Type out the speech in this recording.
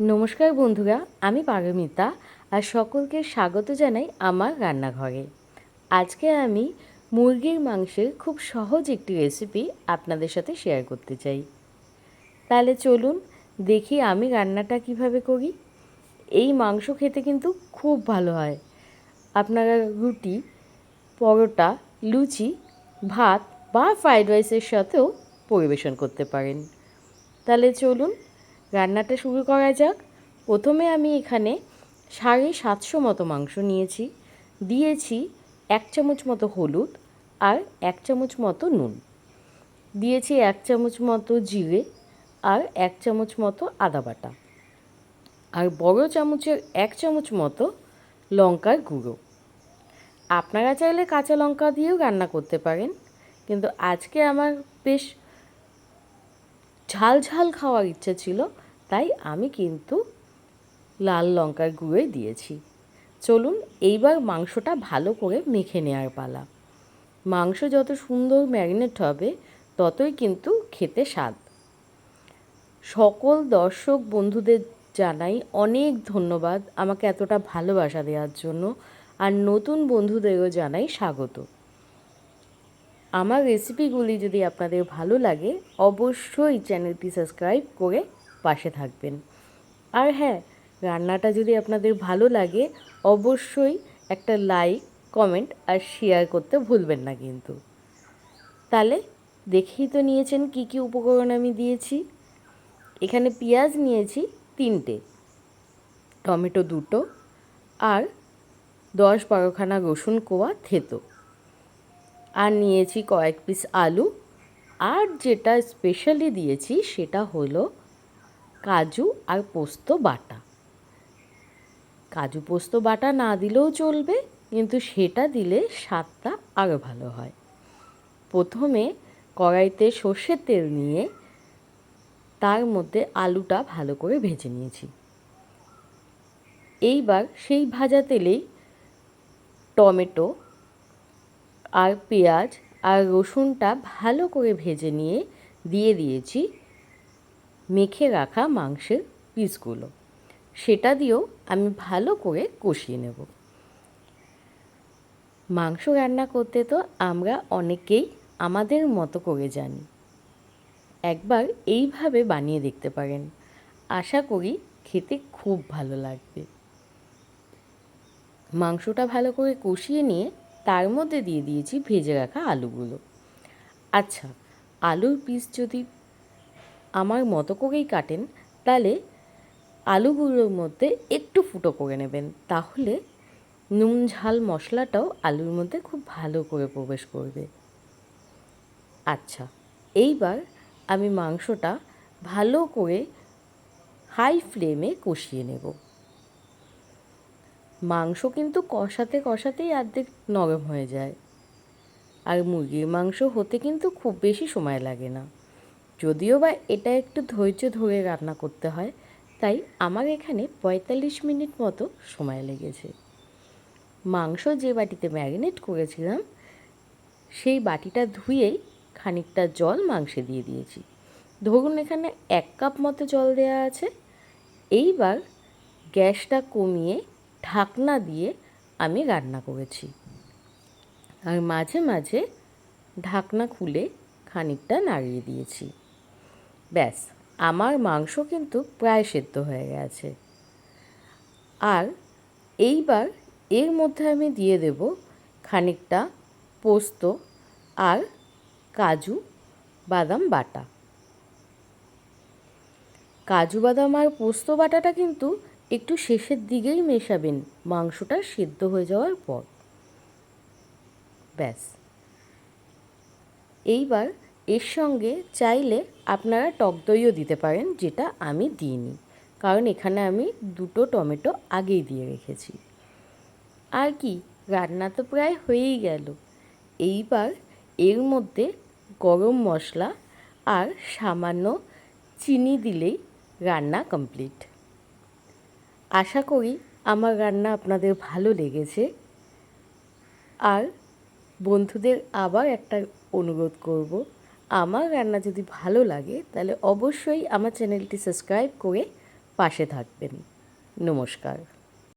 নমস্কার বন্ধুরা, আমি পারমিতা আর সকলকে স্বাগত জানাই আমার রান্নাঘরে। আজকে আমি মুরগির মাংসের খুব সহজ একটি রেসিপি আপনাদের সাথে শেয়ার করতে চাই। তাহলে চলুন দেখি আমি রান্নাটা কীভাবে করি। এই মাংস খেতে কিন্তু খুব ভালো হয়। আপনারা রুটি, পরোটা, লুচি, ভাত বা ফ্রাইড রাইসের সাথেও পরিবেশন করতে পারেন। তাহলে চলুন রান্নাটা শুরু করা যাক। প্রথমে আমি এখানে সাড়ে সাতশো মতো মাংস নিয়েছি। দিয়েছি এক চামচ মতো হলুদ আর এক চামচ মতো নুন। দিয়েছি এক চামচ মতো জিরে আর এক চামচ মতো আদা বাটা। আর বড় চামচের এক চামচ মতো লঙ্কার গুঁড়ো। আপনারা চাইলে কাঁচা লঙ্কা দিয়েও রান্না করতে পারেন, কিন্তু আজকে আমার বেশ ঝাল ঝাল খাওয়ার ইচ্ছা ছিল। তাই আমি কিন্তু লাল লঙ্কার গুঁড়োই দিয়েছি। চলুন এইবার মাংসটা ভালো করে মেখে নেওয়ার পালা। মাংস যত সুন্দর ম্যারিনেট হবে, ততই কিন্তু খেতে স্বাদ। সকল দর্শক বন্ধুদের জানাই অনেক ধন্যবাদ আমাকে এতটা ভালোবাসা দেওয়ার জন্য, আর নতুন বন্ধুদেরও জানাই স্বাগত। আমার রেসিপিগুলি যদি আপনাদের ভালো লাগে, অবশ্যই চ্যানেলটি সাবস্ক্রাইব করে পাশে থাকবেন। আর হ্যাঁ রান্নাটা যদি আপনাদের ভালো লাগে, অবশ্যই একটা লাইক কমেন্ট আর শেয়ার করতে ভুলবেন না কিন্তু। তাহলে দেখেই তো নিয়েছেন কি কি উপকরণ আমি দিয়েছি। এখানে পেঁয়াজ নিয়েছি তিনটে, টমেটো দুটো আর দশ বারোখানা রসুন কোয়া থেতো। আর নিয়েছি কয়েক পিস আলু। আর যেটা স্পেশালি দিয়েছি সেটা হলো কাজু আর পোস্ত বাটা। কাজু পোস্ত বাটা না দিলেও চলবে, কিন্তু সেটা দিলে স্বাদটা আরও ভালো হয়। প্রথমে কড়াইতে সর্ষের তেল নিয়ে তার মধ্যে আলুটা ভালো করে ভেজে নিয়েছি। এইবার সেই ভাজা তেলেই টমেটো আর পেঁয়াজ আর রসুনটা ভালো করে ভেজে নিয়ে দিয়ে দিয়েছি মেখে রাখা মাংসের পিসগুলো। সেটা দিয়েও আমি ভালো করে কষিয়ে নেব। মাংস রান্না করতে তো আমরা অনেকেই আমাদের মতো করে জানি। একবার এইভাবে বানিয়ে দেখতে পারেন। আশা করি খেতে খুব ভালো লাগবে। মাংসটা ভালো করে কষিয়ে নিয়ে তার মধ্যে দিয়ে দিয়েছি ভেজে রাখা আলুগুলো। আচ্ছা আলুর পিস যদি আমার মতো করেই কাটেন, তাহলে আলুগুলোর মধ্যে একটু ফুটো করে নেবেন। তাহলে নুন, ঝাল, মশলাটাও আলুর মধ্যে খুব ভালো করে প্রবেশ করবে। আচ্ছা এইবার আমি মাংসটা ভালো করে হাই ফ্লেমে কষিয়ে নেব। মাংস কিন্তু কষাতে কষাতেই অর্ধেক নরম হয়ে যায়। আর মুরগির মাংস হতে কিন্তু খুব বেশি সময় লাগে না। যদিও বা এটা একটু ধৈর্য ধরে রান্না করতে হয়, তাই আমার এখানে পঁয়তাল্লিশ মিনিট মতো সময় লেগেছে। মাংস যে বাটিতে ম্যারিনেট করেছিলাম, সেই বাটিটা ধুয়েই খানিকটা জল মাংসে দিয়ে দিয়েছি। ধরুন এখানে এক কাপ মতো জল দেওয়া আছে। এইবার গ্যাসটা কমিয়ে ঢাকনা দিয়ে আমি রান্না করেছি। আর মাঝে মাঝে ঢাকনা খুলে খানিকটা নাড়িয়ে দিয়েছি। ব্যাস, আমার মাংস কিন্তু প্রায় সেদ্ধ হয়ে গেছে। আর এইবার এর মধ্যে আমি দিয়ে দেব খানিকটা পোস্ত আর কাজু বাদাম বাটা। কাজু বাদাম আর পোস্ত বাটাটা কিন্তু একটু শেষের দিকেই মেশাবেন, মাংসটা সেদ্ধ হয়ে যাওয়ার পর। ব্যাস। এইবার এর সঙ্গে চাইলে আপনারা টক দইও দিতে পারেন, যেটা আমি দিইনি। কারণ এখানে আমি দুটো টমেটো আগেই দিয়ে রেখেছি। আর কি, রান্না তো প্রায় হয়েই গেল। এইবার এর মধ্যে গরম মশলা আর সামান্য চিনি দিলেই রান্না কমপ্লিট। আশা করি আমার রান্না আপনাদের ভালো লেগেছে। আর বন্ধুদের আবার একটা অনুরোধ করব আমার রান্না যদি ভালো লাগে তাহলে অবশ্যই আমার চ্যানেলটি সাবস্ক্রাইব করে পাশে থাকবেন। নমস্কার।